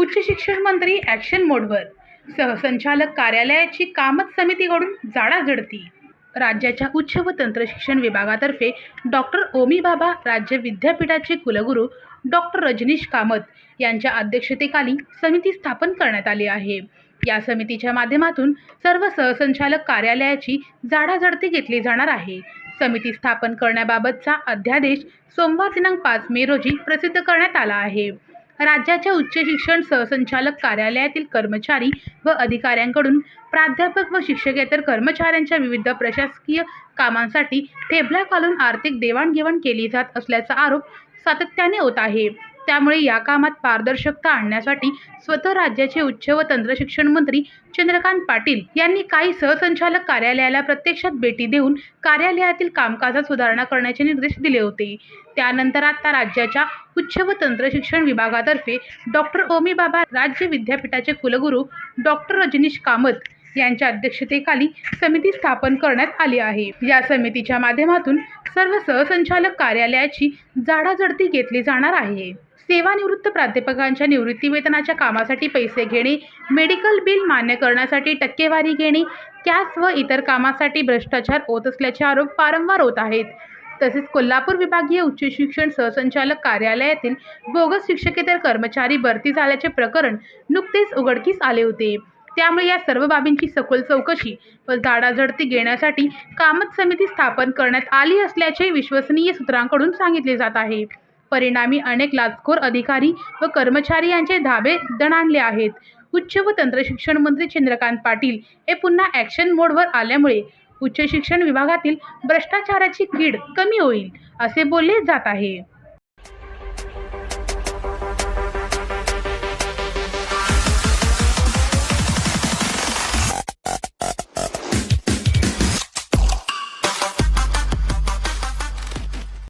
उच्च शिक्षण मंत्री ॲक्शन मोडवर सहसंचालक कार्यालयाची कामत समितीकडून जाडाजडती राज्याच्या उच्च व तंत्रशिक्षण विभागातर्फे डॉक्टर ओमीबाबा राज्य विद्यापीठाचे कुलगुरू डॉक्टर रजनीश कामत यांच्या अध्यक्षतेखाली समिती स्थापन करण्यात आली आहे. या समितीच्या माध्यमातून सर्व सहसंचालक कार्यालयाची जाडाजडती घेतली जाणार आहे. समिती स्थापन करण्याबाबतचा अध्यादेश सोमवार दिनांक पाच मे रोजी प्रसिद्ध करण्यात आला आहे. राज्याच्या उच्च शिक्षण सहसंचालक कार्यालयातील कर्मचारी व अधिकाऱ्यांकडून प्राध्यापक व शिक्षकेतर कर्मचाऱ्यांच्या विविध प्रशासकीय कामांसाठी थेबला घालून आर्थिक देवाणघेवाण केली जात असल्याचा आरोप सातत्याने होत आहे. त्यामुळे या कामात पारदर्शकता आणण्यासाठी स्वतः राज्याचे उच्च व तंत्रशिक्षण मंत्री चंद्रकांत पाटील यांनी काही सहसंचालक कार्यालयाला प्रत्यक्षात भेटी देऊन कार्यालयातील कामकाजात सुधारणा करण्याचे निर्देश दिले होते. त्यानंतर आता राज्याच्या उच्च व तंत्रशिक्षण विभागातर्फे डॉक्टर ओमीबाबा राज्य विद्यापीठाचे कुलगुरू डॉक्टर रजनीश कामत यांच्या अध्यक्षतेखाली समिती स्थापन करण्यात आली आहे. या समितीच्या माध्यमातून सर्व सहसंचालक कार्यालयाची जाडाजडती घेतली जाणार आहे. सेवानिवृत्त प्राध्यापकांच्या निवृत्तीवेतनाच्या कामासाठी पैसे घेणे मेडिकल बिल मान्य करण्यासाठी टक्केवारी घेणे कॅश व इतर कामासाठी भ्रष्टाचार होत असल्याचे आरोप वारंवार होत आहेत. तसेच कोल्हापूर विभागीय उच्च शिक्षण सहसंचालक कार्यालयातील बोगस शिक्षकेतर कर्मचारी भरती झाल्याचे प्रकरण नुकतेच उघडकीस आले होते. त्यामुळे या सर्व बाबींची सखोल चौकशी व झाडाझडती घेण्यासाठी कामत समिती स्थापन करण्यात आली असल्याचे विश्वसनीय सूत्रांकडून सांगितले जात आहे. परिणामी अनेक लाचखोर अधिकारी व कर्मचारी यांचे धाबे दणाणले आहेत. उच्च व तंत्रशिक्षण मंत्री चंद्रकांत पाटील हे पुन्हा ॲक्शन मोडवर आल्यामुळे उच्च शिक्षण विभागातील भ्रष्टाचाराची कीड कमी होईल असे बोलले जात आहे.